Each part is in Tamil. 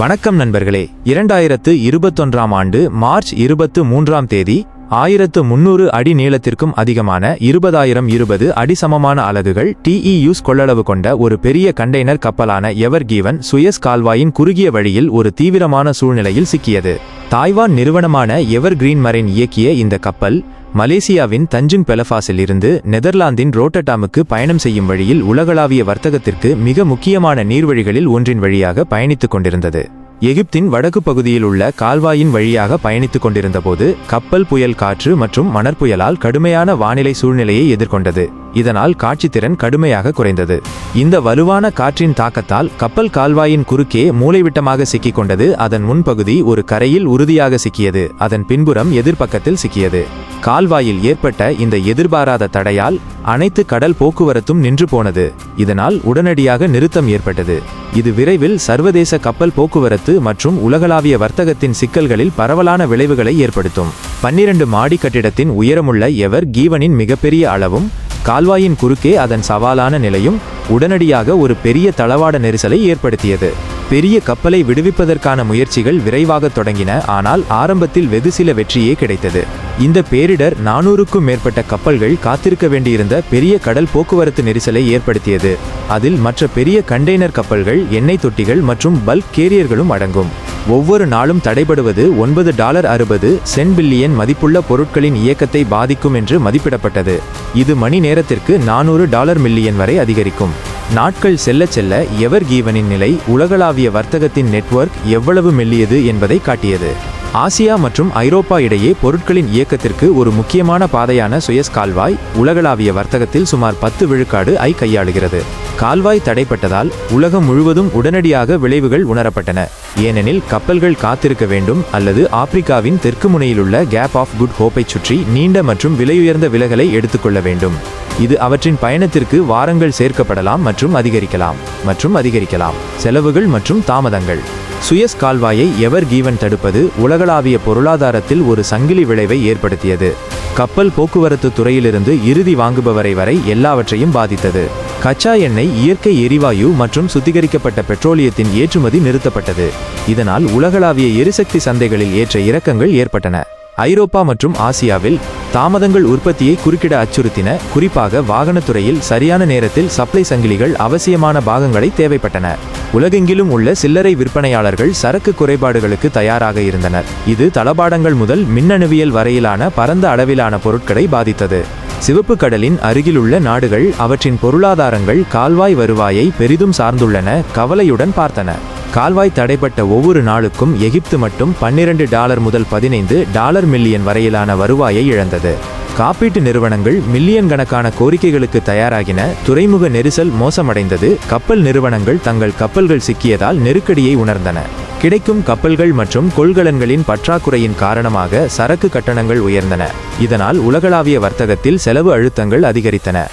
வணக்கம் நண்பர்களே. இரண்டாயிரத்து இருபத்தொன்றாம் ஆண்டு மார்ச் இருபத்து மூன்றாம் தேதி ஆயிரத்து முன்னூறு அடி நீளத்திற்கும் அதிகமான இருபதாயிரம் இருபது அடி சமமான அலகுகள் டிஇயூஸ் கொள்ளளவு கொண்ட ஒரு பெரிய கண்டெய்னர் கப்பலான எவர் கீவன் சுயஸ் கால்வாயின் குறுகிய வழியில் ஒரு தீவிரமான சூழ்நிலையில் சிக்கியது. தாய்வான் நிறுவனமான எவர் கிரீன் மரைன் இயக்கிய இந்த கப்பல் மலேசியாவின் தஞ்சுங் பெலஃபாஸில் இருந்து நெதர்லாந்தின் ரோட்டட்டாமுக்கு பயணம் செய்யும் வழியில் உலகளாவிய வர்த்தகத்திற்கு மிக முக்கியமான நீர்வழிகளில் ஒன்றின் வழியாக பயணித்துக் கொண்டிருந்தது. எகிப்தின் வடக்கு பகுதியில் உள்ள கால்வாயின் வழியாக பயணித்துக் கொண்டிருந்தபோது கப்பல் புயல் காற்று மற்றும் மணற்புயலால் கடுமையான வானிலை சூழ்நிலையை எதிர்கொண்டது. இதனால் காட்சித்திறன் கடுமையாக குறைந்தது. இந்த வலுவான காற்றின் தாக்கத்தால் கப்பல் கால்வாயின் குறுக்கே மூளைவிட்டமாக சிக்கிக் கொண்டது அதன் முன்பகுதி ஒரு கரையில் உறுதியாக சிக்கியது. அதன் பின்புறம் எதிர்ப்பக்கத்தில் சிக்கியது. கால்வாயில் ஏற்பட்ட இந்த எதிர்பாராத தடையால் அனைத்து கடல் போக்குவரத்தும் நின்று போனது. இதனால் உடனடியாக நிறுத்தம் ஏற்பட்டது. இது விரைவில் சர்வதேச கப்பல் போக்குவரத்து மற்றும் உலகளாவிய வர்த்தகத்தின் சிக்கல்களில் பரவலான விளைவுகளை ஏற்படுத்தும். பன்னிரண்டு மாடி கட்டிடத்தின் உயரமுள்ள எவர் கீவனின் மிகப்பெரிய அளவும் கால்வாயின் குறுக்கே அதன் சவாலான நிலையும் உடனடியாக ஒரு பெரிய தளவாட நெரிசலை ஏற்படுத்தியது. பெரிய கப்பலை விடுவிப்பதற்கான முயற்சிகள் விரைவாக தொடங்கின ஆனால் ஆரம்பத்தில் வெகு சில வெற்றியே கிடைத்தது. இந்த பேரிடர் நானூறுக்கும் மேற்பட்ட கப்பல்கள் காத்திருக்க வேண்டியிருந்த பெரிய கடல் போக்குவரத்து நெரிசலை ஏற்படுத்தியது. அதில் மற்ற பெரிய கண்டெய்னர் கப்பல்கள் எண்ணெய் தொட்டிகள் மற்றும் பல்க் கேரியர்களும் அடங்கும். ஒவ்வொரு நாளும் தடைபடுவது ஒன்பது டாலர் அறுபது சென் பில்லியன் மதிப்புள்ள பொருட்களின் இயக்கத்தை பாதிக்கும் என்று மதிப்பிடப்பட்டது. இது மணி நேரத்திற்கு நானூறு டாலர் மில்லியன் வரை அதிகரிக்கும். நாட்கள் செல்ல செல்ல எவர் கீவனின் நிலை உலகளாவிய வர்த்தகத்தின் நெட்வொர்க் எவ்வளவு மெல்லியது என்பதை காட்டியது. ஆசியா மற்றும் ஐரோப்பா இடையே பொருட்களின் இயக்கத்திற்கு ஒரு முக்கியமான பாதையான சுயஸ் கால்வாய் உலகளாவிய வர்த்தகத்தில் சுமார் பத்து விழுக்காடு ஐ கையாளுகிறது. கால்வாய் தடைப்பட்டதால் உலகம் முழுவதும் உடனடியாக விளைவுகள் உணரப்பட்டன. ஏனெனில் கப்பல்கள் காத்திருக்க வேண்டும் அல்லது ஆப்பிரிக்காவின் தெற்கு முனையிலுள்ள கேப் ஆஃப் குட் ஹோப்பைச் சுற்றி நீண்ட மற்றும் விலையுயர்ந்த விலகலை எடுத்துக்கொள்ள வேண்டும். இது அவற்றின் பயணத்திற்கு வாரங்கள் சேர்க்கப்படலாம் மற்றும் அதிகரிக்கலாம் மற்றும் அதிகரிக்கலாம். செலவுகள் மற்றும் தாமதங்கள். சுயஸ் கால்வாயை எவர் கீவன் தடுப்பது உலகளாவிய பொருளாதாரத்தில் ஒரு சங்கிலி விளைவை ஏற்படுத்தியது. கப்பல் போக்குவரத்து துறையிலிருந்து இறுதி வாங்குபவரை வரை எல்லாவற்றையும் பாதித்தது. கச்சா எண்ணெய் இயற்கை எரிவாயு மற்றும் சுத்திகரிக்கப்பட்ட பெட்ரோலியத்தின் ஏற்றுமதி நிறுத்தப்பட்டது. இதனால் உலகளாவிய எரிசக்தி சந்தைகளில் ஏற்ற இறக்கங்கள் ஏற்பட்டன. ஐரோப்பா மற்றும் ஆசியாவில் தாமதங்கள் உற்பத்தியை குறுக்கிட அச்சுறுத்தின குறிப்பாக வாகனத்துறையில் சரியான நேரத்தில் சப்ளை சங்கிலிகள் அவசியமான பாகங்களை தேவைப்பட்டன. உலகெங்கிலும் உள்ள சில்லறை விற்பனையாளர்கள் சரக்கு குறைபாடுகளுக்கு தயாராக இருந்தனர். இது தளபாடங்கள் முதல் மின்னணுவியல் வரையிலான பரந்த அளவிலான பொருட்களை பாதித்தது. சிவப்பு கடலின் அருகிலுள்ள நாடுகள் அவற்றின் பொருளாதாரங்கள் கால்வாய் வருவாயை பெரிதும் சார்ந்துள்ளன கவலையுடன் பார்த்தன. கால்வாய் தடைப்பட்ட ஒவ்வொரு நாளுக்கும் எகிப்து மட்டும் பன்னிரண்டு டாலர் முதல் பதினைந்து டாலர் மில்லியன் வரையிலான வருவாயை இழந்தது. காப்பீட்டு நிறுவனங்கள் மில்லியன் கணக்கான கோரிக்கைகளுக்கு தயாராகின துறைமுக நெரிசல் மோசமடைந்தது கப்பல் நிறுவனங்கள் தங்கள் கப்பல்கள் சிக்கியதால் நெருக்கடியை உணர்ந்தன. கிடைக்கும் கப்பல்கள் மற்றும் கொள்கலன்களின் பற்றாக்குறையின் காரணமாக சரக்கு கட்டணங்கள் உயர்ந்தன. இதனால் உலகளாவிய வர்த்தகத்தில் செலவு அழுத்தங்கள் அதிகரித்தன.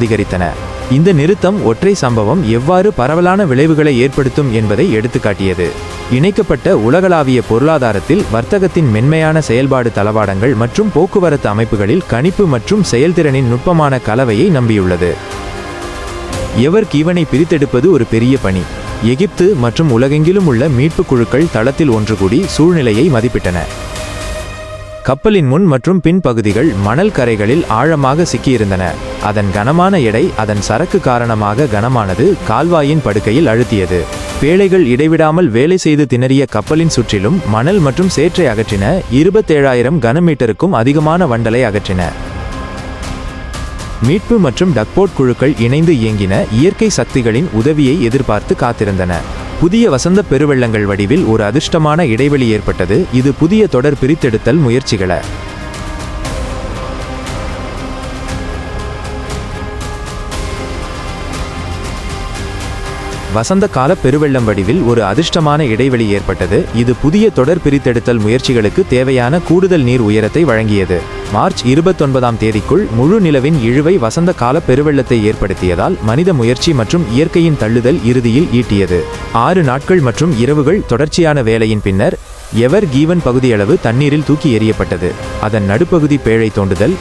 அதிகரித்தன. இந்த நிறுத்தம் ஒற்றை சம்பவம் எவ்வாறு பரவலான விளைவுகளை ஏற்படுத்தும் என்பதை எடுத்துக்காட்டியது. இணைக்கப்பட்ட உலகளாவிய பொருளாதாரத்தில் வர்த்தகத்தின் மென்மையான செயல்பாடு தளவாடங்கள் மற்றும் போக்குவரத்து அமைப்புகளில் கணிப்பு மற்றும் செயல்திறனின் நுட்பமான கலவையை நம்பியுள்ளது. எவர் கீவனை பிரித்தெடுப்பது ஒரு பெரிய பணி. எகிப்து மற்றும் உலகெங்கிலும் உள்ள மீட்புக் குழுக்கள் தளத்தில் ஒன்று கூடி சூழ்நிலையை மதிப்பிட்டன. கப்பலின் முன் மற்றும் பின் பகுதிகள் மணல் கரைகளில் ஆழமாக சிக்கியிருந்தன. அதன் கனமான எடை அதன் சரக்கு காரணமாக கனமானது கால்வாயின் படுக்கையில் அழுத்தியது. பேழைகள் இடைவிடாமல் வேலை செய்து திணறிய கப்பலின் சுற்றிலும் மணல் மற்றும் சேற்றை அகற்றின இருபத்தேழாயிரம் கனமீட்டருக்கும் அதிகமான வண்டலை அகற்றின. மீட்பு மற்றும் டக்போர்ட் குழுக்கள் இணைந்து இயங்கின இயற்கை சக்திகளின் உதவியை எதிர்பார்த்து காத்திருந்தன. புதிய வசந்த பெருவெள்ளங்கள் வடிவில் ஒரு அதிர்ஷ்டமான இடைவெளி ஏற்பட்டது. இது புதிய தொடர் பிரித்தெடுத்தல் முயற்சிகளை. வசந்த கால பெருவெள்ளம் வடிவில் ஒரு அதிர்ஷ்டமான இடைவெளி ஏற்பட்டது. இது புதிய தொடர் பிரித்தெடுத்தல் முயற்சிகளுக்கு தேவையான கூடுதல் நீர் உயரத்தை வழங்கியது. மார்ச் இருபத்தொன்பதாம் தேதிக்குள் முழு நிலவின் இழுவை வசந்த கால பெருவெள்ளத்தை ஏற்படுத்தியதால் மனித முயற்சி மற்றும் இயற்கையின் தள்ளுதல் இறுதியில் ஈட்டியது. ஆறு நாட்கள் மற்றும் இரவுகள் தொடர்ச்சியான வேலையின் பின்னர் எவர் கீவன் பகுதியளவு தண்ணீரில் தூக்கி எறியப்பட்டது. அதன் நடுப்பகுதி பேழை தோண்டுதல்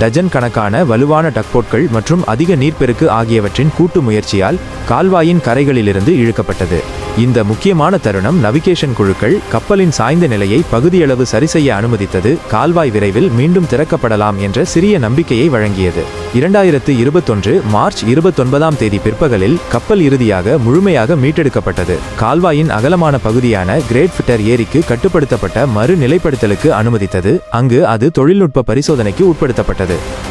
டஜன் கணக்கான வலுவான டக்போட்கள் மற்றும் அதிக நீர்ப்பெருக்கு ஆகியவற்றின் கூட்டு முயற்சியால் கால்வாயின் கரைகளிலிருந்து இழுக்கப்பட்டது. இந்த முக்கியமான தருணம் நவிகேஷன் குழுக்கள் கப்பலின் சாய்ந்த நிலையை பகுதியளவு சரிசெய்ய அனுமதித்தது. கால்வாய் விரைவில் மீண்டும் திறக்கப்படலாம் என்ற சிறிய நம்பிக்கையை வழங்கியது. இரண்டாயிரத்து இருபத்தொன்று மார்ச் இருபத்தொன்பதாம் தேதி பிற்பகலில் கப்பல் இறுதியாக முழுமையாக மீட்டெடுக்கப்பட்டது. கால்வாயின் அகலமான பகுதியான கிரேட் ஃபிட்டர் ஏரிக்கு கட்டுப்படுத்தப்பட்ட மறுநிலைப்படுத்தலுக்கு அனுமதித்தது. அங்கு அது தொழில்நுட்ப பரிசோதனைக்கு உட்படுத்தப்பட்டது.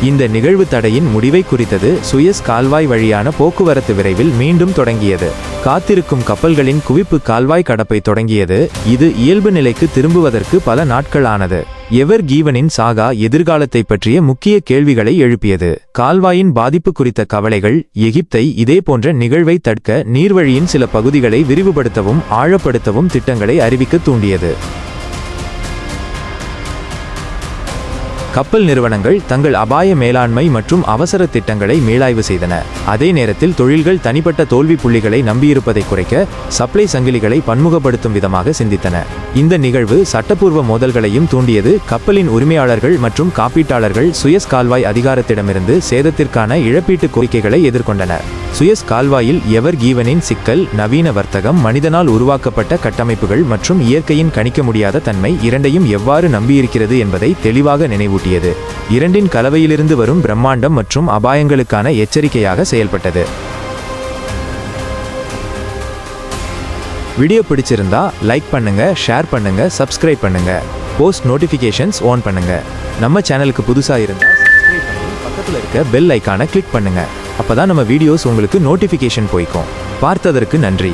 இந்த நிகழ்வு தடையின் முடிவை குறித்தது சுயஸ் கால்வாய் வழியான போக்குவரத்து விரைவில் மீண்டும் தொடங்கியது. காத்திருக்கும் கப்பல்களின் குவிப்பு கால்வாய் கடப்பை தொடங்கியது. இது இயல்பு நிலைக்கு திரும்புவதற்கு பல நாட்கள் ஆனது எவர் கீவனின் சாகா எதிர்காலத்தை பற்றிய முக்கிய கேள்விகளை எழுப்பியது. கால்வாயின் பாதிப்பு குறித்த கவலைகள் எகிப்தை இதே போன்ற நிகழ்வை தடுக்க நீர்வழியின் சில பகுதிகளை விரிவுபடுத்தவும் ஆழப்படுத்தவும் திட்டங்களை அறிவிக்க தூண்டியது. கப்பல் நிறுவனங்கள் தங்கள் அபாய மேலாண்மை மற்றும் அவசர திட்டங்களை மேலாய்வு செய்தன. அதே நேரத்தில் தொழில்கள் தனிப்பட்ட தோல்வி புள்ளிகளை நம்பியிருப்பதை குறைக்க சப்ளை சங்கிலிகளை பன்முகப்படுத்தும் விதமாக சிந்தித்தன. இந்த நிகழ்வு சட்டப்பூர்வ மோதல்களையும் தூண்டியது கப்பலின் உரிமையாளர்கள் மற்றும் காப்பீட்டாளர்கள் சுயஸ் கால்வாய் அதிகாரத்திடமிருந்து சேதத்திற்கான இழப்பீட்டு கோரிக்கைகளை எதிர்கொண்டனர் சுயஸ் கால்வாயில் எவர் கீவனின் சிக்கல் நவீன வர்த்தகம் மனிதனால் உருவாக்கப்பட்ட கட்டமைப்புகள் மற்றும் இயற்கையின் கணிக்க முடியாத தன்மை இரண்டையும் எவ்வாறு நம்பியிருக்கிறது என்பதை தெளிவாக நினைவு நினைவூட்டியது இரண்டின் கலவையிலிருந்து வரும் பிரம்மாண்டம் மற்றும் அபாயங்களுக்கான எச்சரிக்கையாக செயல்பட்டது. வீடியோ பிடிச்சிருந்தா லைக் பண்ணுங்க ஷேர் பண்ணுங்க சப்ஸ்கிரைப் பண்ணுங்க. போஸ்ட் நோட்டிஃபிகேஷன்ஸ் ஆன் பண்ணுங்க. நம்ம சேனலுக்கு புதுசாக இருந்தால் சப்ஸ்கிரைப் பண்ணி இருக்க பெல் ஐக்கானை கிளிக் பண்ணுங்க. அப்பதான் நம்ம வீடியோஸ் உங்களுக்கு நோட்டிஃபிகேஷன் போய்க்கும். பார்த்ததற்கு நன்றி.